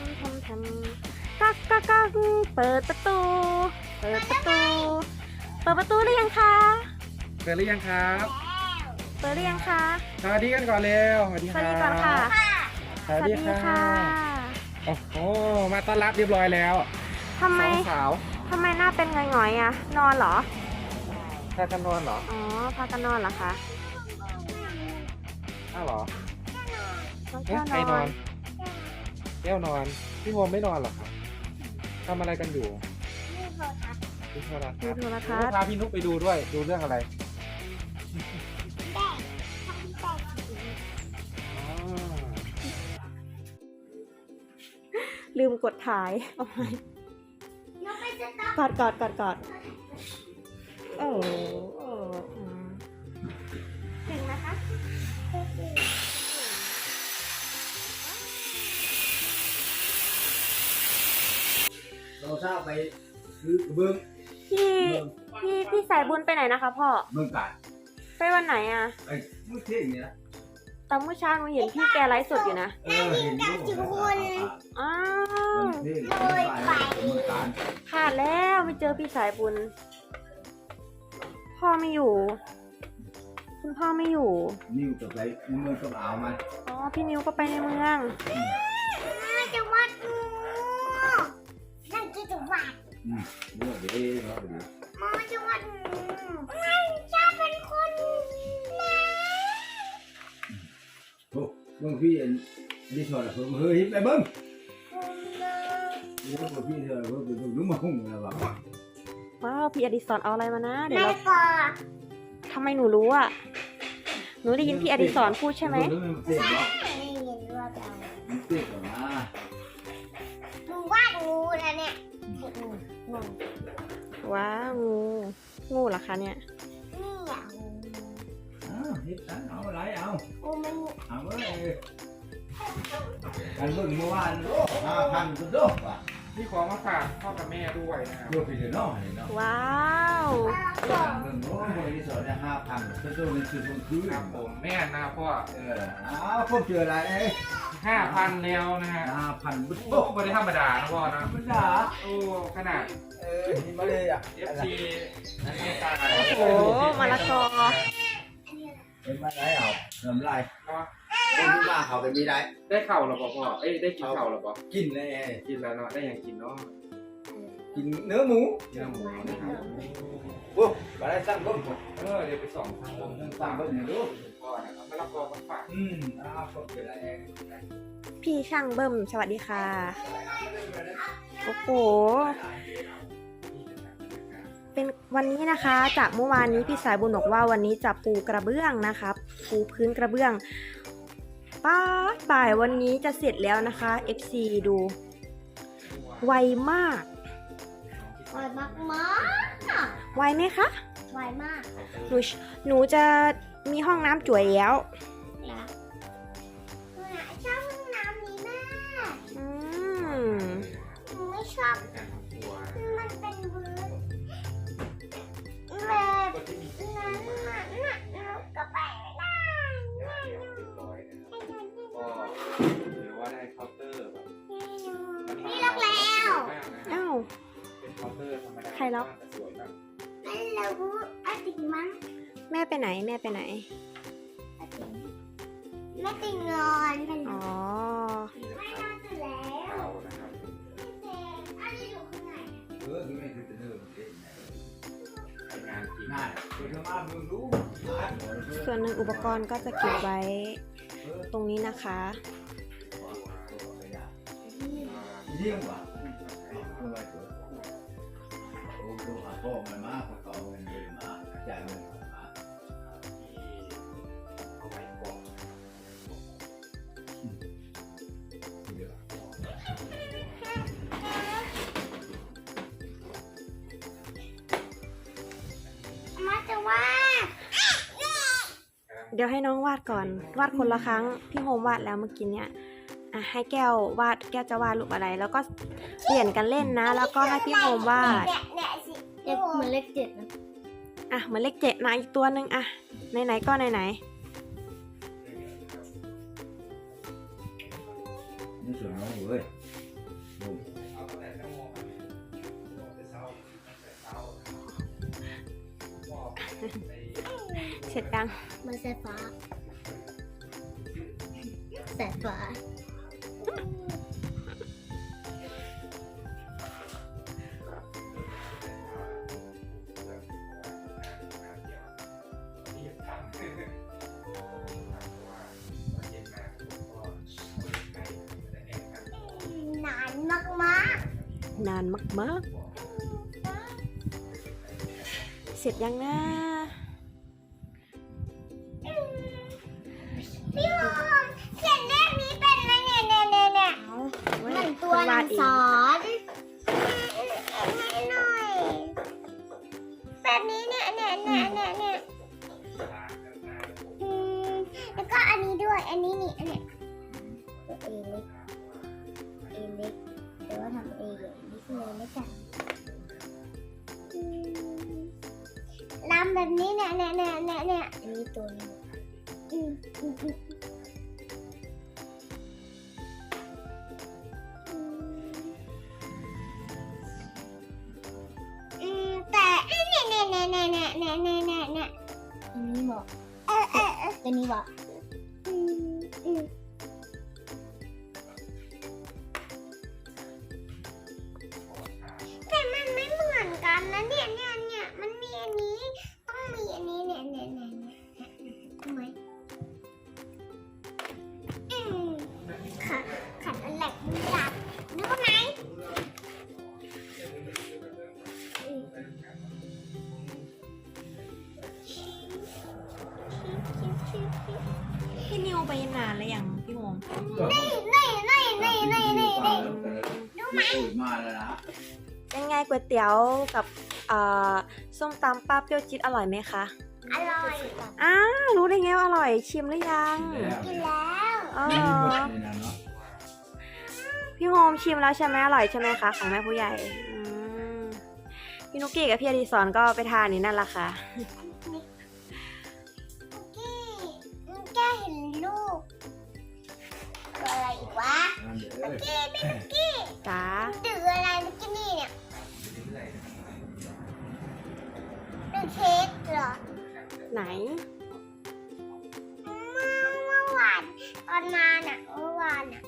มแทมแทมกักกักกักเปิดประตู เปิดประตู เปิดประตูหรือยังคะเกิดหรือยังครับ เปิดหรือยังคะ สวัสดีกันก่อนเร็ว สวัสดีสควัรัสบดีก่อนค่ะ สวัสดีค่ะ โอ้โห มาต้อนรับเรียบร้อยแล้วทำไมสาวทำไมหน้าเป็นหงอยๆอะ นอนเหรอพากันนอนเหรอ อ๋อ พากันนอนเหรอคะ อ้าวเหรอน้องเอ๊ะแก้วใครนนอน แก้วนอน พี่โฮมไม่นอนเหรอครับทำอะไรกันอยู่ดูโทรทัศน์ดูโทรทัโอ้ศน์ พาพี่นุ๊กไปดูด้วย ดูเรื่องอะไรอ๋อ ลืมกดถ่ายเอาไว้กอดกอดกอดกอดโอ้โหโอ้โหอื เราทราบไปซื้อกระเบื้องพี่พี่พี่สายบุญไปไหนนะคะพ่อเมืองกาดไปวันไหนอะไอ้เมื่อเที่ยงเนี่ยนะตอนเมื่อเช้าหนูเห็นพี่แกไลฟ์สดอยู่นะเออเห็นอยู่อ้าเมืวองเที่ยงเมืองกาดเมืองกาดพลาดแล้วไม่เจอพี่สายบุญ พ่อไม่อยู่ คุณพ่อไม่อยู่ นิ้วกับไรมือกับอ่าวมันอ๋อพี่นิวก็ไปในเมืองจะ วัดอืมเมื่อเดี๋ยวเราไปดูมอจะวัดงูนั่นจะเป็นคนนะโอ้เมื่อพี่อันนี้ชอนอะเพิ่มเฮ้ยไปเบิ้งคุณนะนี่ก็พี่เธอเพิ่มไปดูนุ่มหุ่งนะวะว้าวพี่อดิศรเอาอะไรมานะเดี๋ยวไม่เราปอทำไมหนูรู้อะหนูได้ยินพี่อดิศรพูดใช่ไหม งูเหรอคะเนี่ย นี่อะงูอ้าวเฮ็ดนะเอาอะไรเอางูมันเอาเลยกันเบิ่งเมื่อวานโอ้ห้าพันก็โดดว่ะพี่ของมาฝากพ่อกับแม่ด้วยนะครับ โดดไปเถอะเนาะเห็นเนาะว้าวเรื่องโน้นบริษัทได้ห้าพันเป็นตัวนี้คือคนคืนครับผมแม่นะพ่อ เอออ้าวพวกเจออะไรเอ้ย ห้าพันแล้วนะฮะห้าพันบุ๊โอ้ไม่ได้ธรรมดานะพ่อนะมันด่าโอ้ขนาดเออนี่มาเลยอะ FC อเมริกาโอ้โหมะละกอเห็นมาไรเอาน้ำลายเนาะคนที่มาเขาไปมีได้ ได้เข่าหรอพ่อเอ้ยได้กินเข่าหรอพ่อกินเลยกินแล้วเนาะได้ยังกินเนาะกินเนื้อหมูเนื้อหมูนะครับโอ้มาได้สั่งก็เออเดี๋ยวไปส่องทางผมสั่งก็เนี่ยดู พ่อนะครับมะละกอมาฝากอืมอ้าวพวกเจออะไรเอ้ยพี่ช่างเบิ้มสวัสดีค่ะ โอ้โห เป็นวันนี้นะคะจากเมื่อวานนี้พี่สายบุญบอกว่าวันนี้จะปูกระเบื้องนะคะปูพื้นกระเบื้องป้าดบ่ายวันนี้จะเสร็จแล้วนะคะ FC ดู ไวมากไวมากมากไวไหมคะไวมากหนูหนูจะ มีห้องน้ำจ่วยแล้วนะชอบห้องน้ำนี้มากอืมหนูไม่ชอบการทำครัวมันเป็นพื้นแบบคนที่มีนั้นน่ะน่ะหนูก็ไปไม่ได้ยาเดียวเรียบร้อยนะก็ถือว่าได้เคาน์เตอร์แบบนี่ล็อกแล้วสวยมากนะอ้าวเป็นเคาน์เตอร์ธรรมดาใครล็อกแต่สวยมากมันรู้อาติดมั้ง แม่ไปไหนแม่ไปไหนอาติดไม่ติดนอนเป็นอ๋อนี่นะไม่คนรับอนเสร็จแล้วเรานะครับอันนี้อยู่ข้างในเออนี่ไม่คือเนื้อมันเต้นไหนทำงานจริงน่าคือทำมามึงรู้ส่วนหนึ่งอุปกรณ์ก็จะเก็บไว้ตรงนี้นะคะ เยี่ยมว่ะโอ้โหพ่อมันมาเเดี๋ยวให้น้องวาดก่อน วาดคนละครั้ง พี่โฮมวาดแล้วเมื่อกี้เนี่ยอะให้แก้ววาดแก้วจะวาดรูปอะไร แล้วก็เปลี่ยนกันเล่นนะ แล้วก็ให้พี่โฮมวาดเนี่ยเนี่ยสิเล็กเหมือนเลขเจ็ดนะอะเหมือนเลขเจ็ดนะอีกตัวหนึ่งอะไหนๆก็ไหนนี่ส่วนน้องเว้ยๆเอาตั้งแต่ชั่วโมงอะบอกแต่เช้าตั้งแต่ เช้าบอกไอ้เสร็จยังมันสายฟ้าสายฟ้านานมากมากนานมาก ๆ เสร็จยังนะ สอนให้หน่อย แบบนี้เนี่ยเนี่ยเนี่ยเนี่ยเนี่ยอืมแล้วก็อันนี้ด้วย อันนี้นี่อันเนี้ยตัวเอเล็กเอเล็กแต่ว่าทำเอใหญ่นี่คือเล็กอะอืมลำแบบนี้เนี่ยเนี่ยเนี่ยเนี่ยเนี่ยอันนี้ตัวนี้อืมอืมอืม แน่แน่แน่แน่ตัวนี้บอกตัวนี้บอกานแล้วยังพี่โฮมนี่นี่นี่นี่นี่นี่นี่ดูไหมมาแล้วนะเป็นไงก๋วยเตี๋ยวกับอ่อส้มตำป้าเปรี้ยวจิ๊ดอร่อยไหมคะอร่อยอ้ารู้ได้ไงว่าอร่อยชิมหรือยังกินแล้วอ๋อพี่โฮมชิมแล้วใช่ไหมอร่อยใช่ไหมคะของแม่ผู้ใหญ่พี่นุกกี้กับพี่อดิศรก็ไปทานนี่นั่นละค่ะกี้แกเห็นลูก ตัวอะไรอีกวะนั่นเด้อกี้พี่กี้จ้าดื้ออะไรเมื่อกี้นี่เนี่ยดื้อเค้กเหรอ ไหน เมื่อเมื่อวานตอนมาน่ะเมื่อวานน่ะ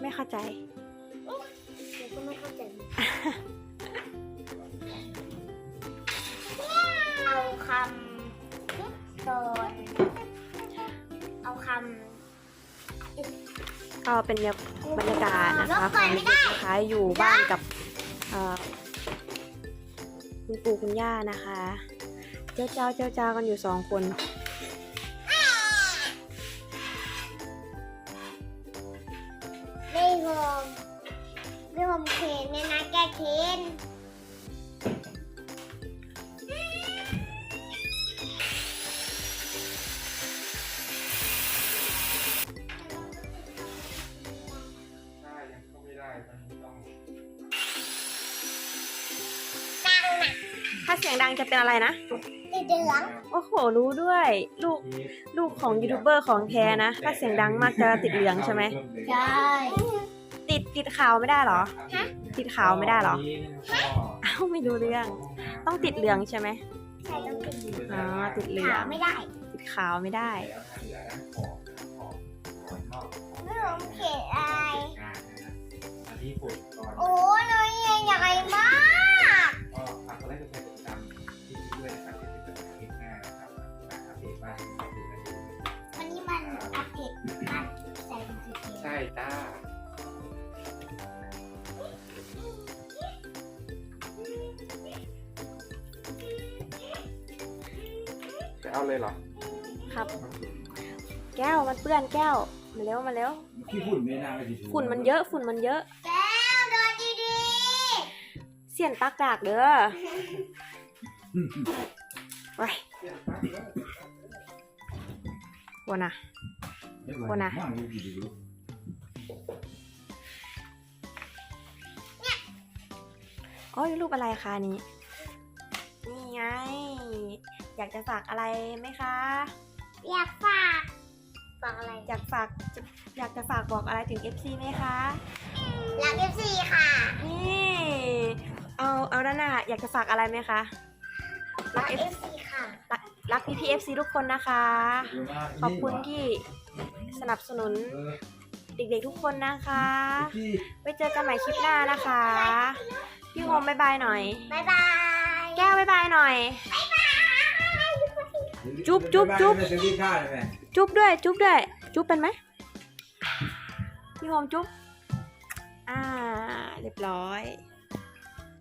ไม่เข้าใจหนูก็ไม่เข้าใจเหมือนกันเอาคำโดน ก็เป็นบรรยากาศนะคะรบกขวอนงไม่เด็ได้กๆนะคะอยู่บ้านกับเอ่อคุณปู่คุณย่านะคะ เจ้าเจ้าเจ้าเจ้ากันอยู่สองคนำไม่โฮมไม่โฮมเคนเนี่ยนะแกเคน ถ้าเสียงดังจะเป็นอะไรนะติดเหลืองโอ้โหรู้ด้วย ลูกลูกของยูทูบเบอร์ของแท้นะถ้าเสียงดังมากจะติดเหลืองใช่ไหมใช่ติดติดขาวไม่ได้เหรอติดขาวไม่ได้เหรอก็อ้าวไม่รู้เรื่อง ต้องติดเหลืองใช่ไหมใช่ต้องติดอ๋อติดเหลือขางไม่ได้ ติดขาวไม่ได้ไม่โฮมเคนอะไรอันนี้ฝุ่นก่อนโอ้ จะเอาเลยเหรอ ครับ แก้วมันเปื้อนแก้ว มาเร็วมาเร็วขี้ฝุ่นไม่น่าไปที่ถูฝุ่นมันเยอะฝุ่นมันเยอะ แก้วโดนดีเสียนปักดากเด้อไว้วัวนะคนน่ะว่างอยู่ดีๆโอ้ยรูปอะไรคะนี้ นี่ไง อยากจะฝากอะไรไหมคะๆอยากฝากฝากอะไรอยากฝากจะอยากจะฝากบอกอะไรถึง FC ไหมคะรักเอฟซีค่ะนี่เอาเอาด้านหน้าอยากจะฝากอะไรไหมคะรัรักก F เอฟซีค่ะรักรักพี่พีเอฟซีทุกคนนะคะ ขอบคุณที่สนับสนุนเออเด็กๆทุกคนนะคะพี่ไว้เจอกันใหม่คลิปหน้านะคะ พี่โฮมบายบายหน่อยบ๊ายบาย แก้วบายบายหน่อย จุ๊บจุ๊บจุ๊บ ไม่ถึงที่ข้าเลยแม่จุ๊บด้วย จุ๊บด้วย จุ๊บเป็นไหมพี่โฮมจุ๊บอ่า เรียบร้อย